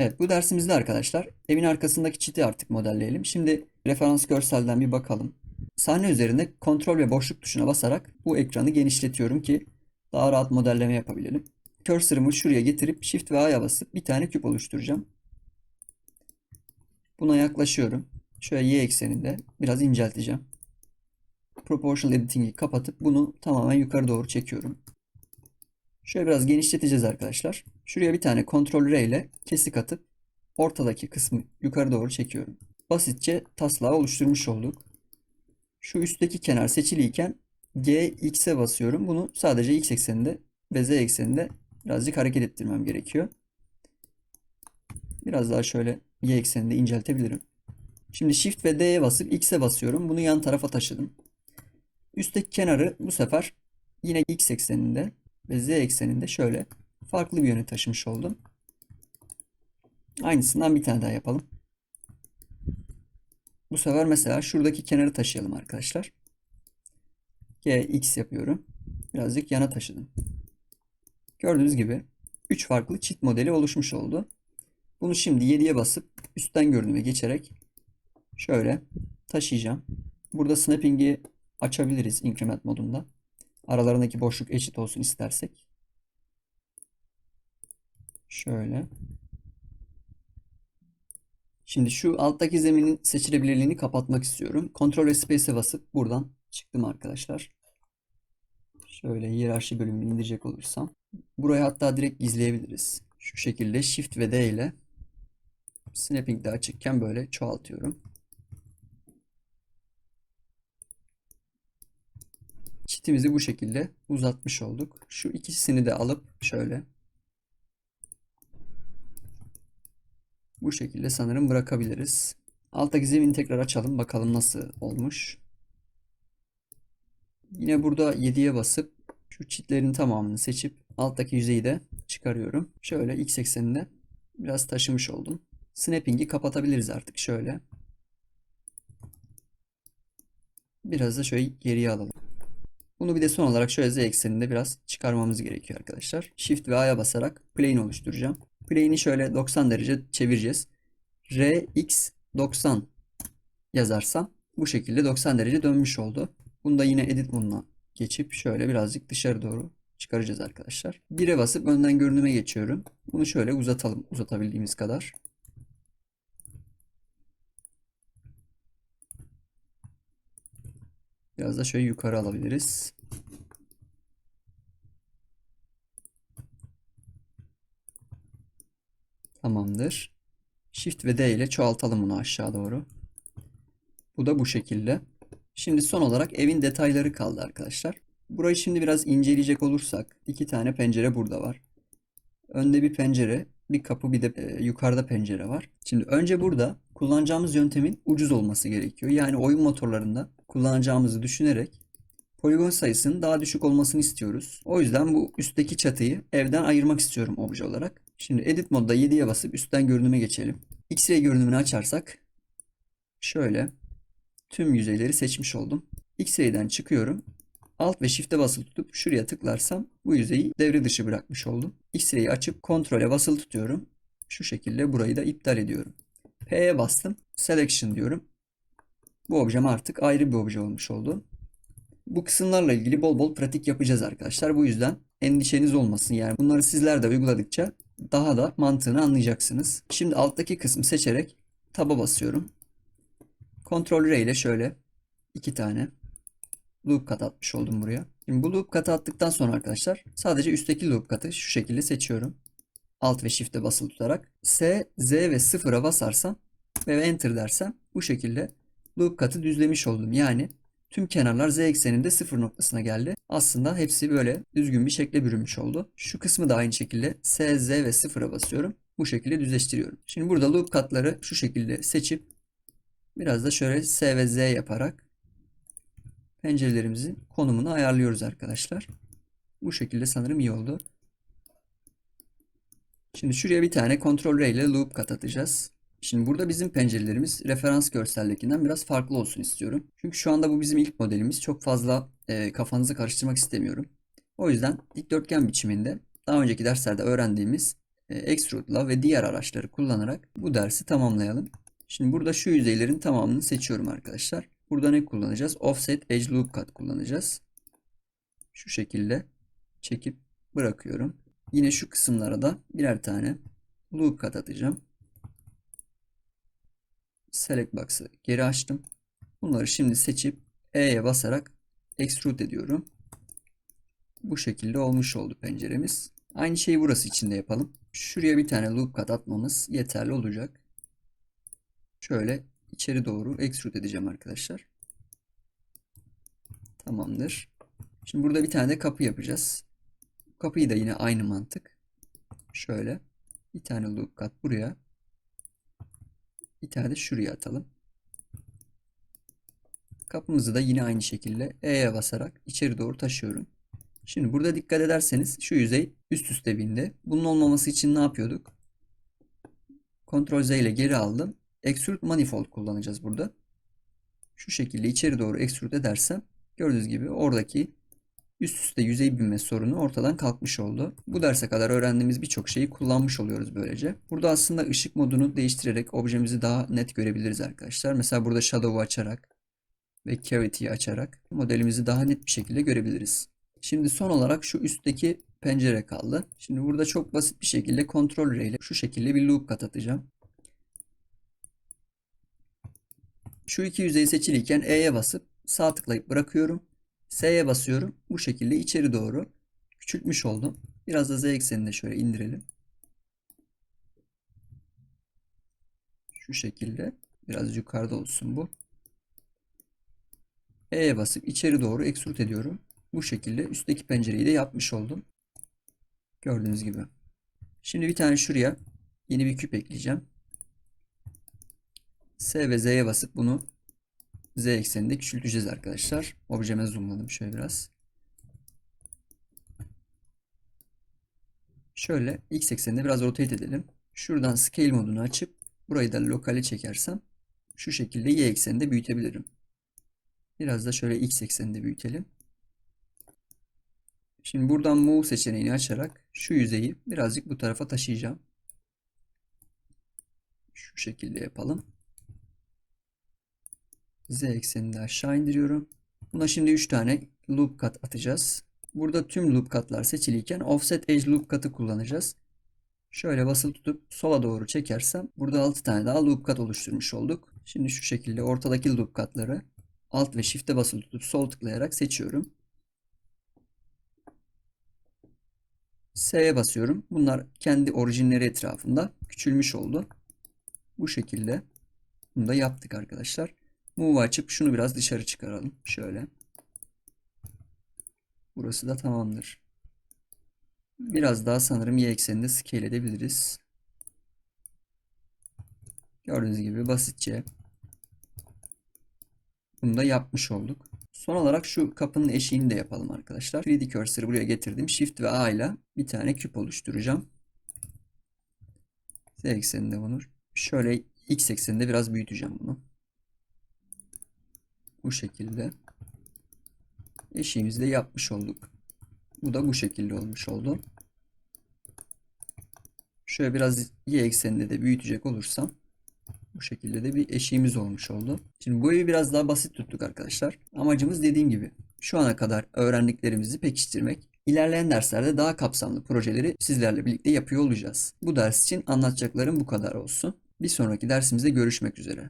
Evet bu dersimizde arkadaşlar evin arkasındaki çiti artık modelleyelim. Şimdi referans görselden bir bakalım. Sahne üzerinde kontrol ve boşluk tuşuna basarak bu ekranı genişletiyorum ki daha rahat modelleme yapabilelim. Cursor'ımı şuraya getirip Shift ve A'ya basıp bir tane küp oluşturacağım. Buna yaklaşıyorum. Şöyle Y ekseninde biraz incelteceğim. Proportional Editing'i kapatıp bunu tamamen yukarı doğru çekiyorum. Şöyle biraz genişleteceğiz arkadaşlar. Şuraya bir tane Ctrl R ile kesik atıp ortadaki kısmı yukarı doğru çekiyorum. Basitçe taslağı oluşturmuş olduk. Şu üstteki kenar seçiliyken G, X'e basıyorum. Bunu sadece X ekseninde ve Z ekseninde birazcık hareket ettirmem gerekiyor. Biraz daha şöyle Y ekseninde inceltebilirim. Şimdi Shift ve D'ye basıp X'e basıyorum. Bunu yan tarafa taşıdım. Üstteki kenarı bu sefer yine X ekseninde ve Z ekseninde şöyle farklı bir yöne taşımış oldum. Aynısından bir tane daha yapalım. Bu sefer mesela şuradaki kenarı taşıyalım arkadaşlar. G, X yapıyorum. Birazcık yana taşıdım. Gördüğünüz gibi 3 farklı çift modeli oluşmuş oldu. Bunu şimdi 7'ye basıp üstten görünüme geçerek şöyle taşıyacağım. Burada snapping'i açabiliriz increment modunda. Aralarındaki boşluk eşit olsun istersek. Şöyle. Şimdi şu alttaki zeminin seçilebilirliğini kapatmak istiyorum. Ctrl ve Space'e basıp buradan çıktım arkadaşlar. Şöyle hiyerarşi bölümünü indirecek olursam. Burayı hatta direkt gizleyebiliriz. Şu şekilde Shift ve D ile Snapping de açıkken böyle çoğaltıyorum. Çitimizi bu şekilde uzatmış olduk. Şu ikisini de alıp şöyle bu şekilde sanırım bırakabiliriz. Alttaki zemini tekrar açalım. Bakalım nasıl olmuş. Yine burada 7'ye basıp şu çitlerin tamamını seçip alttaki yüzeyi de çıkarıyorum. Şöyle x ekseninde biraz taşımış oldum. Snapping'i kapatabiliriz artık şöyle. Biraz da şöyle geriye alalım. Bunu bir de son olarak şöyle z ekseninde biraz çıkarmamız gerekiyor arkadaşlar. Shift ve A'ya basarak plane oluşturacağım. Plane'i şöyle 90 derece çevireceğiz. Rx 90 yazarsam bu şekilde 90 derece dönmüş oldu. Bunu da yine edit moduna geçip şöyle birazcık dışarı doğru çıkaracağız arkadaşlar. 1'e basıp önden görünüme geçiyorum. Bunu şöyle uzatalım uzatabildiğimiz kadar. Biraz da şöyle yukarı alabiliriz. Tamamdır. Shift ve D ile çoğaltalım bunu aşağı doğru. Bu da bu şekilde. Şimdi son olarak evin detayları kaldı arkadaşlar. Burayı şimdi biraz inceleyecek olursak iki tane pencere burada var. Önde bir pencere, bir kapı bir de e, yukarıda pencere var. Şimdi önce burada kullanacağımız yöntemin ucuz olması gerekiyor. Yani oyun motorlarında kullanacağımızı düşünerek poligon sayısının daha düşük olmasını istiyoruz. O yüzden bu üstteki çatıyı evden ayırmak istiyorum obje olarak. Şimdi edit modda 7'ye basıp üstten görünüme geçelim. X-ray görünümünü açarsak şöyle tüm yüzeyleri seçmiş oldum. X-ray'den çıkıyorum. Alt ve Shift'e basılı tutup şuraya tıklarsam bu yüzeyi devre dışı bırakmış oldum. X-ray'i açıp kontrole basılı tutuyorum. Şu şekilde burayı da iptal ediyorum. P'ye bastım. Selection diyorum. Bu objem artık ayrı bir obje olmuş oldu. Bu kısımlarla ilgili bol bol pratik yapacağız arkadaşlar. Bu yüzden endişeniz olmasın. Yani bunları sizler de uyguladıkça daha da mantığını anlayacaksınız. Şimdi alttaki kısmı seçerek taba basıyorum. Ctrl R ile şöyle iki tane loop kat atmış oldum buraya. Şimdi bu loop katı attıktan sonra arkadaşlar sadece üstteki loop katı şu şekilde seçiyorum. Alt ve shift'e basılı tutarak S, Z ve 0'a basarsam ve enter dersem bu şekilde loop katı düzlemiş oldum. Yani tüm kenarlar z ekseninde sıfır noktasına geldi. Aslında hepsi böyle düzgün bir şekle bürünmüş oldu. Şu kısmı da aynı şekilde S, Z ve sıfıra basıyorum. Bu şekilde düzleştiriyorum. Şimdi burada loop katları şu şekilde seçip biraz da şöyle S ve Z yaparak pencerelerimizin konumunu ayarlıyoruz arkadaşlar. Bu şekilde sanırım iyi oldu. Şimdi şuraya bir tane Ctrl R ile loop kat atacağız. Şimdi burada bizim pencerelerimiz referans görseldekinden biraz farklı olsun istiyorum. Çünkü şu anda bu bizim ilk modelimiz. Çok fazla e, kafanızı karıştırmak istemiyorum. O yüzden dikdörtgen biçiminde daha önceki derslerde öğrendiğimiz e, Extrude'la ve diğer araçları kullanarak bu dersi tamamlayalım. Şimdi burada şu yüzeylerin tamamını seçiyorum arkadaşlar. Burada ne kullanacağız? Offset Edge Loop Cut kullanacağız. Şu şekilde çekip bırakıyorum. Yine şu kısımlara da birer tane loop cut atacağım. Select Box'ı geri açtım. Bunları şimdi seçip E'ye basarak extrude ediyorum. Bu şekilde olmuş oldu penceremiz. Aynı şeyi burası için de yapalım. Şuraya bir tane loop cut atmamız yeterli olacak. Şöyle içeri doğru extrude edeceğim arkadaşlar. Tamamdır. Şimdi burada bir tane de kapı yapacağız. Kapıyı da yine aynı mantık. Şöyle bir tane loop cut buraya. Bir tane de şuraya atalım. Kapımızı da yine aynı şekilde E'ye basarak içeri doğru taşıyorum. Şimdi burada dikkat ederseniz şu yüzey üst üste bindi. Bunun olmaması için ne yapıyorduk? Ctrl Z ile geri aldım. Extrude Manifold kullanacağız burada. Şu şekilde içeri doğru extrude edersem gördüğünüz gibi oradaki üst üste yüzey binme sorunu ortadan kalkmış oldu. Bu derse kadar öğrendiğimiz birçok şeyi kullanmış oluyoruz böylece. Burada aslında ışık modunu değiştirerek objemizi daha net görebiliriz arkadaşlar. Mesela burada Shadow'u açarak ve Cavity'yi açarak modelimizi daha net bir şekilde görebiliriz. Şimdi son olarak şu üstteki pencere kaldı. Şimdi burada çok basit bir şekilde R ile şu şekilde bir loop kat atacağım. Şu iki yüzey seçiliyken E'ye basıp sağ tıklayıp bırakıyorum. S'ye basıyorum. Bu şekilde içeri doğru küçültmüş oldum. Biraz da Z eksenini de şöyle indirelim. Şu şekilde biraz yukarıda olsun bu. E'ye basıp içeri doğru extrude ediyorum. Bu şekilde üstteki pencereyi de yapmış oldum. Gördüğünüz gibi. Şimdi bir tane şuraya yeni bir küp ekleyeceğim. S ve Z'ye basıp bunu Z ekseninde küçülteceğiz arkadaşlar. Objeme zoomladım şöyle biraz. Şöyle X ekseninde biraz rotate edelim. Şuradan scale modunu açıp burayı da lokale çekersem şu şekilde Y ekseninde büyütebilirim. Biraz da şöyle X ekseninde büyütelim. Şimdi buradan move seçeneğini açarak şu yüzeyi birazcık bu tarafa taşıyacağım. Şu şekilde yapalım. Z eksenini aşağı indiriyorum. Buna şimdi 3 tane loop cut atacağız. Burada tüm loop cut'lar seçiliyken offset edge loop cut'ı kullanacağız. Şöyle basılı tutup sola doğru çekersem burada 6 tane daha loop cut oluşturmuş olduk. Şimdi şu şekilde ortadaki loop cut'ları alt ve shift'e basılı tutup sol tıklayarak seçiyorum. S'ye basıyorum. Bunlar kendi orijinleri etrafında küçülmüş oldu. Bu şekilde bunu da yaptık arkadaşlar. Move açıp şunu biraz dışarı çıkaralım. Şöyle. Burası da tamamdır. Biraz daha sanırım y ekseninde scale edebiliriz. Gördüğünüz gibi basitçe bunu da yapmış olduk. Son olarak şu kapının eşiğini de yapalım arkadaşlar. 3D cursor'ı buraya getirdim. Shift ve A ile bir tane küp oluşturacağım. Z ekseninde bunu. Şöyle X ekseninde biraz büyüteceğim bunu. Bu şekilde. Eşiğimizi de yapmış olduk. Bu da bu şekilde olmuş oldu. Şöyle biraz y ekseninde de büyütecek olursam bu şekilde de bir eşiğimiz olmuş oldu. Şimdi bu evi biraz daha basit tuttuk arkadaşlar. Amacımız dediğim gibi şu ana kadar öğrendiklerimizi pekiştirmek. İlerleyen derslerde daha kapsamlı projeleri sizlerle birlikte yapıyor olacağız. Bu ders için anlatacaklarım bu kadar olsun. Bir sonraki dersimizde görüşmek üzere.